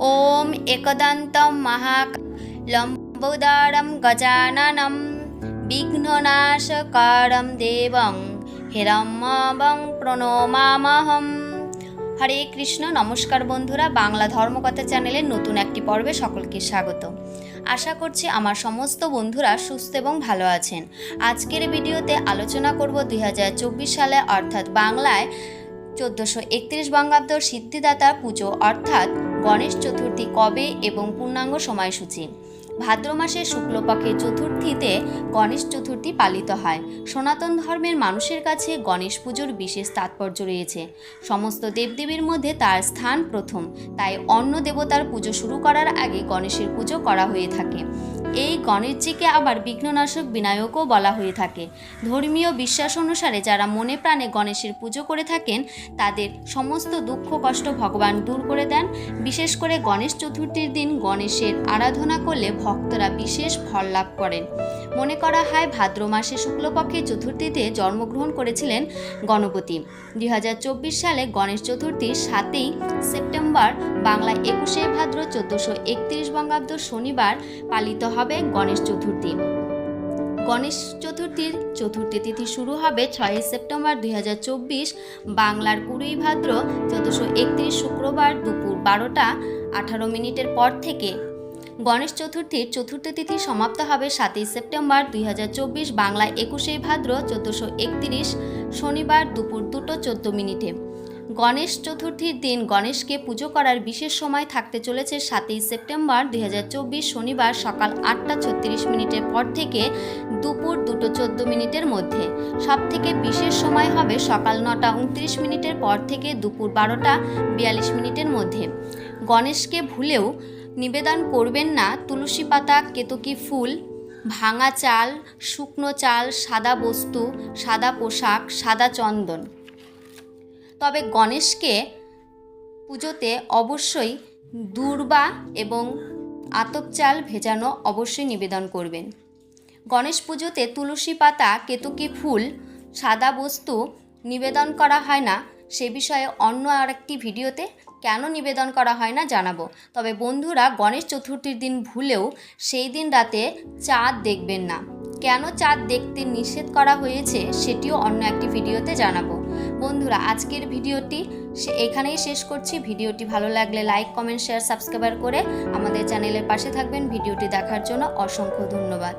ॐ एकदन्तं महालम्बोदारं गजाननं বিঘ্ননাশকারম দেবং হিরম্যবং প্রণমামহম হরে কৃষ্ণ নমস্কার বন্ধুরা বাংলা ধর্মকথা চ্যানেলের নতুন একটি পর্বে সকলকে স্বাগত আশা করছি আমার সমস্ত বন্ধুরা সুস্থ এবং ভালো আছেন আজকের ভিডিওতে আলোচনা করব দুই সালে অর্থাৎ বাংলায় চোদ্দোশো একত্রিশ বঙ্গাব্দ সিদ্ধিদাতা পুজো অর্থাৎ গণেশ চতুর্থী কবে এবং পূর্ণাঙ্গ সময়সূচি? ভাদ্র মাসের শুক্লপক্ষের চতুর্থীতে গণেশ চতুর্থী পালিত হয়। সনাতন ধর্মের মানুষের কাছে গণেশ পুজোর বিশেষ তাৎপর্য রয়েছে। সমস্ত দেবদেবীর মধ্যে তার স্থান প্রথম, তাই অন্য দেবতার পুজো শুরু করার আগে গণেশের পুজো করা হয়ে থাকে। এই গণেশজিকে আবার বিঘ্ননাশক বিনায়কও বলা হয়ে থাকে। ধর্মীয় বিশ্বাস অনুসারে যারা মনে প্রাণে গণেশের পুজো করে থাকেন, তাদের সমস্ত দুঃখ কষ্ট ভগবান দূর করে দেন। বিশেষ করে গণেশ চতুর্থীর দিন গণেশের আরাধনা করলে ভক্তরা বিশেষ ফল লাভ করেন। মনে করা হয় ভাদ্র মাসে শুক্লপক্ষের চতুর্থীতে জন্মগ্রহণ করেছিলেন গণপতি। দুই হাজার চব্বিশ সালে গণেশ চতুর্থীর সাতই সেপ্টেম্বর বাংলা একুশে ভাদ্র চোদ্দোশো একত্রিশ বঙ্গাব্দ শনিবার পালিত হবে গণেশ চতুর্থী। গণেশ চতুর্থীর চতুর্থী তিথি শুরু হবে ছয়ই সেপ্টেম্বর দুই হাজার চব্বিশ, বাংলার কুড়ি ভাদ্র চোদ্দোশো শুক্রবার দুপুর বারোটা আঠারো মিনিটের পর থেকে। গণেশ চতুর্থীর চতুর্থ তিথি সমাপ্ত হবে সাতই সেপ্টেম্বর দু হাজার চব্বিশ, বাংলা একুশে ভাদ্র চোদ্দোশো শনিবার দুপুর দুটো চোদ্দ মিনিটে। গণেশ চতুর্থীর দিন গণেশকে পুজো করার বিশেষ সময় থাকতে চলেছে সাতই সেপ্টেম্বর দুই হাজার চব্বিশ শনিবার সকাল আটটা ছত্রিশ মিনিটের পর থেকে দুপুর দুটো চোদ্দ মিনিটের মধ্যে। সবথেকে বিশেষ সময় হবে সকাল নটা উনত্রিশ মিনিটের পর থেকে দুপুর বারোটা বিয়াল্লিশ মিনিটের মধ্যে। গণেশকে ভুলেও নিবেদন করবেন না তুলসী পাতা, কেতকী ফুল, ভাঙা চাল, শুকনো চাল, সাদা বস্তু, সাদা পোশাক, সাদা চন্দন। তবে গণেশকে পুজোতে অবশ্যই দূর্বা এবং আতপ চাল ভেজানো অবশ্যই নিবেদন করবেন। গণেশ পুজোতে তুলসী পাতা, কেতকী ফুল, সাদা বস্তু নিবেদন করা হয় না। সে বিষয়ে অন্য আরেকটি ভিডিওতে কেন নিবেদন করা হয় না জানাব। তবে বন্ধুরা, গণেশ চতুর্থীর দিন ভুলেও সেই দিন রাতে চাঁদ দেখবেন না। কেন চাঁদ দেখতে নিষেধ করা হয়েছে সেটিও অন্য একটি ভিডিওতে জানাব। বন্ধুরা, আজকের ভিডিওটি এখানেই শেষ করছি। ভিডিওটি ভালো লাগলে লাইক, কমেন্ট, শেয়ার, সাবস্ক্রাইবার করে আমাদের চ্যানেলের পাশে থাকবেন। ভিডিওটি দেখার জন্য অসংখ্য ধন্যবাদ।